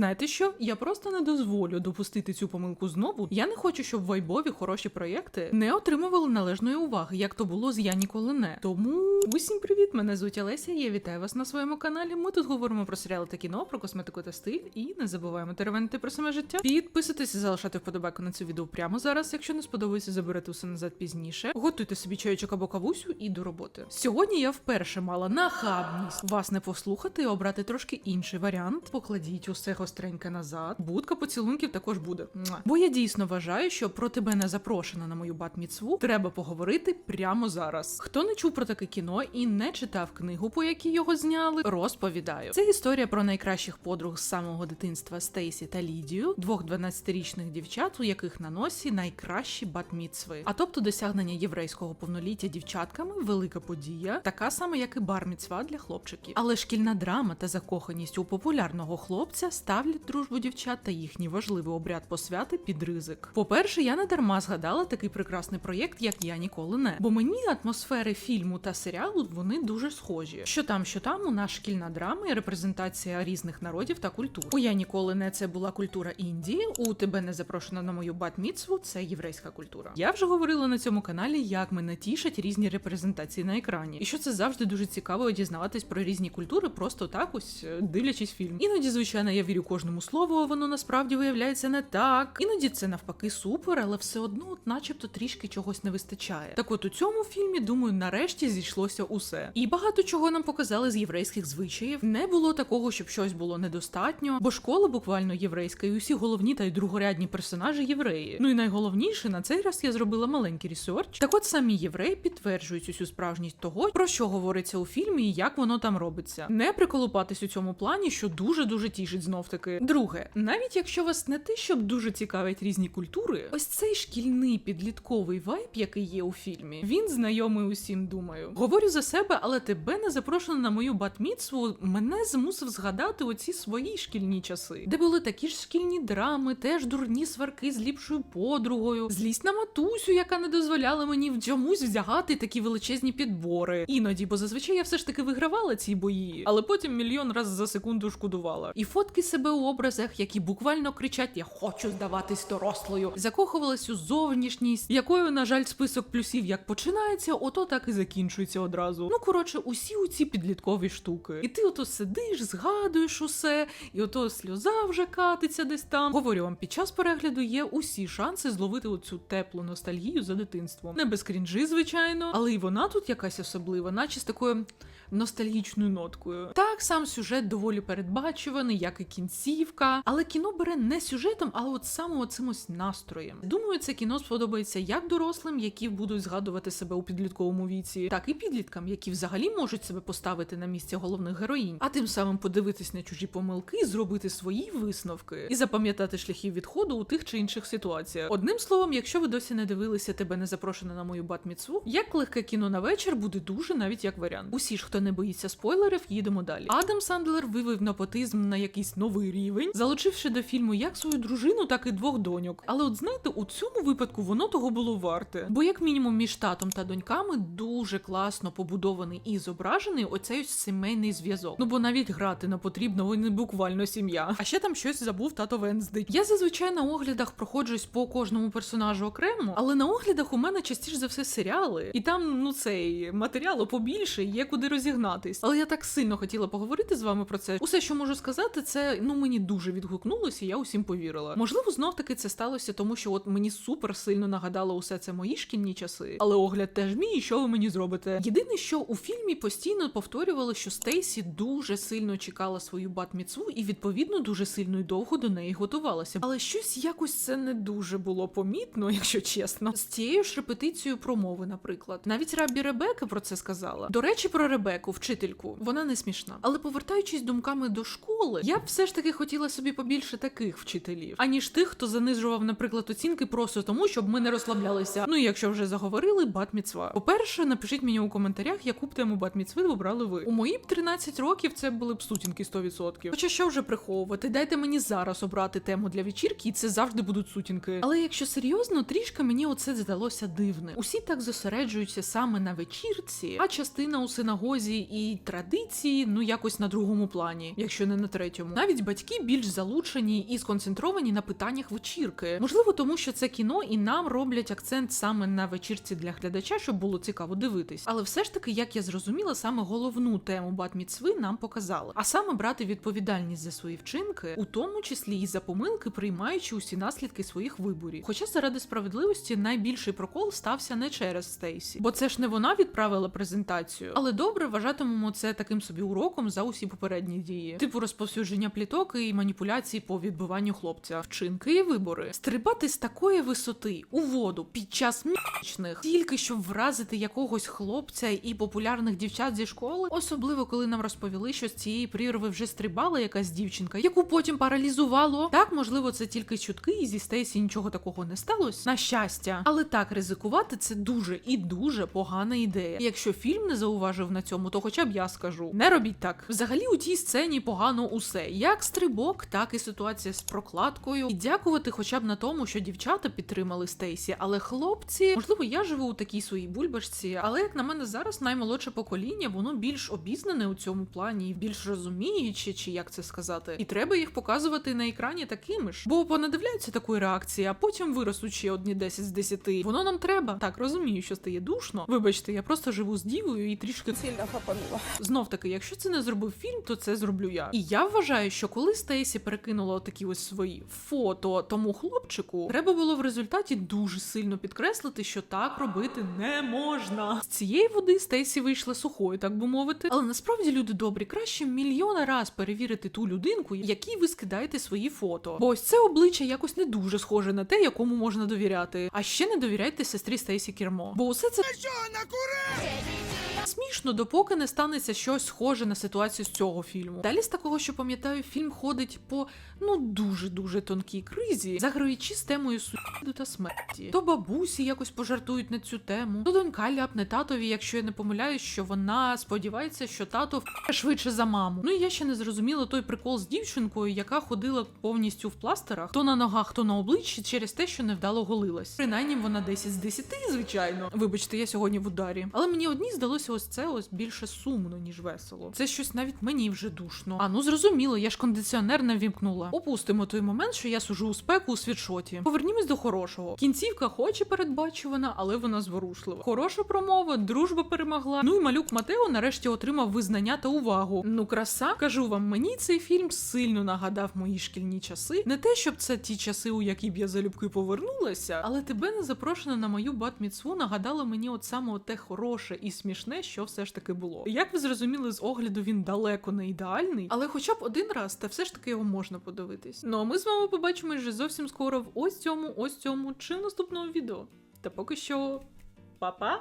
Знаєте що? Я просто не дозволю допустити цю помилку знову. Я не хочу, щоб вайбові хороші проєкти не отримували належної уваги, як то було з Я ніколи не. Тому усім привіт! Мене звуть Олеся. Я вітаю вас на своєму каналі. Ми тут говоримо про серіали та кіно, про косметику та стиль, і не забуваємо теревенити про саме життя. Підписуйтесь і залишайте вподобайку на це відео прямо зараз. Якщо не сподобається, заберете усе назад пізніше. Готуйте собі чайочок або кавусю і до роботи. Сьогодні я вперше мала нахабність вас не послухати і обрати трошки інший варіант. Покладіть усе гостреньке назад. Будка поцілунків також буде. Бо я дійсно вважаю, що про тебе не запрошена на мою батміцву. Треба поговорити прямо зараз. Хто не чув про таке кіно і не читав книгу, по якій його зняли, розповідаю. Це історія про найкращих подруг з самого дитинства Стейсі та Лідію, двох 12-річних дівчат, у яких на носі найкращі батміцви. А тобто досягнення єврейського повноліття дівчатками велика подія, така сама, як і барміцва для хлопчиків. Але шкільна драма та закоханість у популярного хлопця ставлять дружбу дівчат та їхній важливий обряд посвяти під ризик. По-перше, я не дарма згадала такий прекрасний проєкт, як я ніколи не. Бо мені атмосфери фільму та серіалу вони дуже схожі. Що там, що там, у нас шкільна драма і репрезентація різних народів та культур. У я ніколи не це була культура Індії. У тебе не запрошено на мою батміцву, це єврейська культура. Я вже говорила на цьому каналі, як мене тішать різні репрезентації на екрані, і що це завжди дуже цікаво дізнаватись про різні культури, просто так ось е, дивлячись фільм. Іноді, звичайно, я вірю кожному слову, а воно насправді виявляється не так. Іноді це навпаки супер, але все одно, начебто, трішки чогось не вистачає. Так от у цьому фільмі, думаю, нарешті зійшлося усе. І багато чого нам показали з єврейських звичаїв. Не було такого, щоб щось було недостатньо, бо школа буквально єврейська, і усі головні та й другорядні персонажі євреї. Ну і найголовніше на цей раз я зробила маленький ресерч. Так от самі євреї підтверджують усю справжність того, про що говориться у фільмі і як воно там робиться. Не приколупатись у цьому плані, що дуже дуже тішить знов таки. Друге, навіть якщо вас не те, щоб дуже цікавить різні культури, ось цей шкільний підлітковий вайб, який є у фільмі, він знайомий усім. Думаю, говорю за себе, але тебе не запрошено на мою батміцву. Мене змусив згадати оці свої шкільні часи, де були такі ж шкільні драми, теж дурні сварки з ліпшою подругою, злість на матусю, яка не дозволяла мені в чомусь вдягати такі величезні підбори. Іноді, бо зазвичай я все ж таки вигравала ці бої, але потім мільйон раз за секунду шкодувала. І фотки себе у образах, які буквально кричать: Я хочу здаватись дорослою. Закохувалась у зовнішність, якою, на жаль, список плюсів як починається, ото так і закінчується одразу. Ну коротше, усі оці підліткові штуки. І ти ото сидиш, згадуєш усе, і ото сльоза вже катиться десь там. Говорю вам, під час перегляду є усі шанси зловити оцю теплу ностальгію за дитинством. Не без крінжі, звичайно, але і вона тут якась особлива, наче з такою. Ностальгічною ноткою. Так, сам сюжет доволі передбачуваний, як і кінцівка, але кіно бере не сюжетом, а от саме оцим ось настроєм. Думаю, це кіно сподобається як дорослим, які будуть згадувати себе у підлітковому віці, так і підліткам, які взагалі можуть себе поставити на місце головних героїнь, а тим самим подивитись на чужі помилки, зробити свої висновки і запам'ятати шляхи відходу у тих чи інших ситуаціях. Одним словом, якщо ви досі не дивилися, тебе не запрошено на мою батміцву, як легке кіно на вечір буде дуже навіть як варіант. Усі ж, хто не боїться спойлерів, їдемо далі. Адам Сандлер вивів непотизм на якийсь новий рівень, залучивши до фільму як свою дружину, так і двох доньок. Але от знаєте, у цьому випадку воно того було варте. Бо, як мінімум, між татом та доньками дуже класно побудований і зображений оцей сімейний зв'язок. Ну бо навіть грати не потрібно, вони буквально сім'я. А ще там щось забув тато Венздей. Я зазвичай на оглядах проходжусь по кожному персонажу окремо, але на оглядах у мене частіше за все серіали, і там ну цей матеріалу побільше, є куди розігнатись. Але я так сильно хотіла поговорити з вами про це. Усе, що можу сказати, це ну мені дуже відгукнулося, і я усім повірила. Можливо, знов таки це сталося, тому що от мені супер сильно нагадало усе це мої шкільні часи. Але огляд теж мій, і що ви мені зробите? Єдине, що у фільмі постійно повторювали, що Стейсі дуже сильно чекала свою батміцву і відповідно дуже сильно і довго до неї готувалася. Але щось якось це не дуже було помітно, якщо чесно. З цією ж репетицією промови, наприклад, навіть Рабі Ребека про це сказала. До речі, про Ребеку, вчительку, вона не смішна. Але повертаючись думками до школи, я б все ж таки хотіла собі побільше таких вчителів, аніж тих, хто занижував, наприклад, оцінки просто тому, щоб ми не розслаблялися. Ну і якщо вже заговорили, батміцва. По-перше, напишіть мені у коментарях, яку б тему батміцви вибрали ви. У мої б 13 років це були б сутінки 100%. Хоча що вже приховувати, дайте мені зараз обрати тему для вечірки, і це завжди будуть сутінки. Але якщо серйозно, трішки мені оце здалося дивним. Усі так зосереджуються саме на вечірці, а частина у синагозі і традиції, ну якось на другому плані, якщо не на третьому. Навіть батьки більш залучені і сконцентровані на питаннях вечірки. Можливо, тому що це кіно і нам роблять акцент саме на вечірці для глядача, щоб було цікаво дивитись. Але все ж таки, як я зрозуміла, саме головну тему Батміцви нам показали. А саме брати відповідальність за свої вчинки, у тому числі і за помилки, приймаючи усі наслідки своїх виборів. Хоча заради справедливості найбільший прокол стався не через Стейсі, бо це ж не вона відправила презентацію. Але добре вважатимемо це таким собі уроком за усі попередні дії, типу розповсюдження пліток і маніпуляцій по відбиванню хлопця, вчинки і вибори. Стрибати з такої висоти у воду під час місячних, тільки щоб вразити якогось хлопця і популярних дівчат зі школи, особливо коли нам розповіли, що з цієї прірви вже стрибала якась дівчинка, яку потім паралізувало. Так, можливо, це тільки чутки, і зі Стейсі нічого такого не сталося. На щастя, але так ризикувати це дуже і дуже погана ідея. Якщо фільм не зауважив на цьому, то хоча б я скажу: не робіть так. Взагалі у тій сцені погано усе, як стрибок, так і ситуація з прокладкою. І дякувати хоча б на тому, що дівчата підтримали Стейсі, але хлопці, можливо, я живу у такій своїй бульбашці, але як на мене зараз наймолодше покоління, воно більш обізнане у цьому плані, більш розуміюче, чи як це сказати, і треба їх показувати на екрані такими ж, бо понадивляються такої реакції, а потім виростуть ще одні 10 з 10. Воно нам треба. Так розумію, що стає душно. Вибачте, я просто живу з дівою і трішки Сильно хапанула. Знов таки, якщо це не зробив фільм, то це зроблю я. І я вважаю, що коли Стейсі перекинула такі ось свої фото тому хлопчику, треба було в результаті дуже сильно підкреслити, що так робити не можна. З цієї води Стейсі вийшла сухою, так би мовити. Але насправді люди добрі, краще мільйона раз перевірити ту людинку, якій ви скидаєте свої фото. Бо ось це обличчя якось не дуже схоже на те, якому можна довіряти. А ще не довіряйте сестрі Стейсі Кермо. Бо усе це Смішно, допоки не станеться щось схоже на ситуацію з цього фільму. Далі з такого, що пам'ятаю, фільм ходить по ну дуже дуже тонкій кризі, заграючи з темою суїциду та смерті. То бабусі якось пожартують на цю тему, то донька ляпне татові, якщо я не помиляюсь, що вона сподівається, що тато в***е швидше за маму. Ну і я ще не зрозуміла той прикол з дівчинкою, яка ходила повністю в пластерах, то на ногах, то на обличчі через те, що невдало голилась. Принаймні вона 10 з 10, звичайно. Вибачте, я сьогодні в ударі. Але мені одні здалося ось це ось більше сумно, ніж весело. Це щось навіть мені вже душно. А ну зрозуміло, я ж кондиціонер не ввімкнула. Опустимо той момент, що я сужу у спеку у світшоті. Повернімось до хорошого. Кінцівка хоч і передбачувана, але вона зворушлива. Хороша промова, дружба перемогла. Ну і малюк Матео нарешті отримав визнання та увагу. Ну, краса, кажу вам, мені цей фільм сильно нагадав мої шкільні часи. Не те, щоб це ті часи, у які б я залюбки повернулася, але тебе не запрошено на мою батміцву нагадало мені от саме те хороше і смішне, що все ж таки було. Як ви зрозуміли, з огляду він далеко не ідеальний, але хоча б один раз, та все ж таки його можна подивитись. Ну а ми з вами побачимось вже зовсім скоро в ось цьому, ось цьому чи наступному відео. Та поки що, па-па!